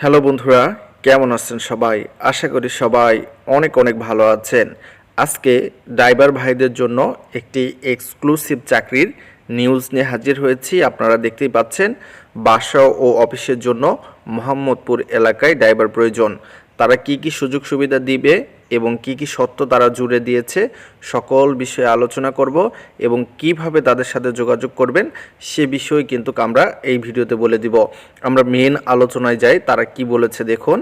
Hello বন্ধুরা, কেমন আছেন সবাই? আশা করি সবাই অনেক অনেক ভালো আছেন। আজকে ড্রাইভার ভাইদের জন্য একটি এক্সক্লুসিভ চাকরির নিউজ নিয়ে হাজির হয়েছি। আপনারা দেখতেই পাচ্ছেন, বাসা ও অফিসের জন্য মোহাম্মদপুর এলাকায় ড্রাইভার প্রয়োজন। তারা কি কি সুযোগ সুবিধা দিবে এবং কি কি সত্য তারা জুড়ে দিয়েছে, সকল বিষয়ে আলোচনা করব এবং কীভাবে তাদের সাথে যোগাযোগ করবেন, সে বিষয়ে কিন্তু আমরা এই ভিডিওতে বলে দিব। আমরা মেন আলোচনায় যাই, তারা কি বলেছে দেখুন।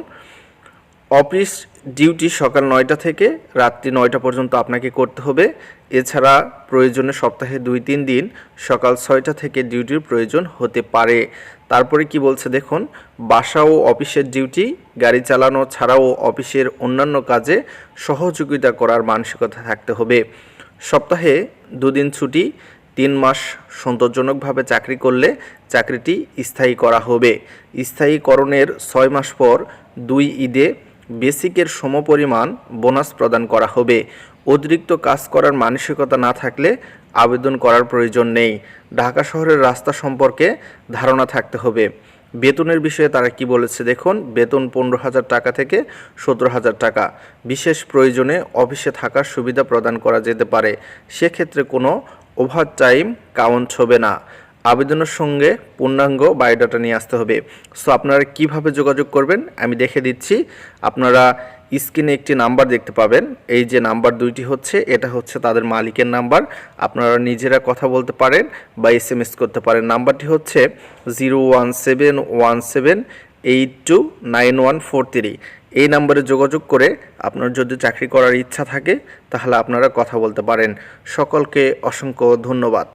অফিস ডিউটি সকাল নয়টা থেকে রাত্রি নয়টা পর্যন্ত আপনাকে করতে হবে। এছাড়া প্রয়োজনে সপ্তাহে দুই তিন দিন সকাল ছয়টা থেকে ডিউটির প্রয়োজন হতে পারে। তারপরে কি বলছে দেখুন, বাসা ও অফিসের ডিউটি, গাড়ি চালানো ছাড়াও অফিসের অন্যান্য কাজে সহযোগিতা করার মানসিকতা থাকতে হবে। সপ্তাহে দুদিন ছুটি, তিন মাস সন্তোষজনকভাবে চাকরি করলে চাকরিটি স্থায়ী করা হবে। স্থায়ীকরণের ছয় মাস পর দুই ঈদে বেসিকের সমপরিমাণ বোনাস প্রদান করা হবে। অতিরিক্ত কাজ করার মানসিকতা না থাকলে আবেদন করার প্রয়োজন নেই। ঢাকা শহরের রাস্তা সম্পর্কে ধারণা থাকতে হবে। বেতনের বিষয়ে তারা কি বলেছে দেখুন? বেতন পনেরো হাজার টাকা থেকে সতেরো হাজার টাকা। বিশেষ প্রয়োজনে অফিসে থাকার সুবিধা প্রদান করা যেতে পারে। সেক্ষেত্রে কোনো ওভার টাইম কাউন্ট হবে না। আবেদনের সঙ্গে পূর্ণাঙ্গ বায়োডাটা নিয়ে আসতে হবে। সো আপনারা কীভাবে যোগাযোগ করবেন? আমি দেখে দিচ্ছি। আপনারা স্ক্রিনে একটি নাম্বার দেখতে পাবেন। এই যে নাম্বার দুইটি হচ্ছে, এটা হচ্ছে তাদের মালিকের নাম্বার। আপনারা নিজেরা কথা বলতে পারেন বা এস এম এস করতে পারেন। নাম্বারটি হচ্ছে zero one seven one seven eight two nine one four three. এই নাম্বারে যোগাযোগ করে আপনার যদি চাকরি করার ইচ্ছা থাকে, তাহলে আপনারা কথা বলতে পারেন। সকলকে অসংখ্য ধন্যবাদ।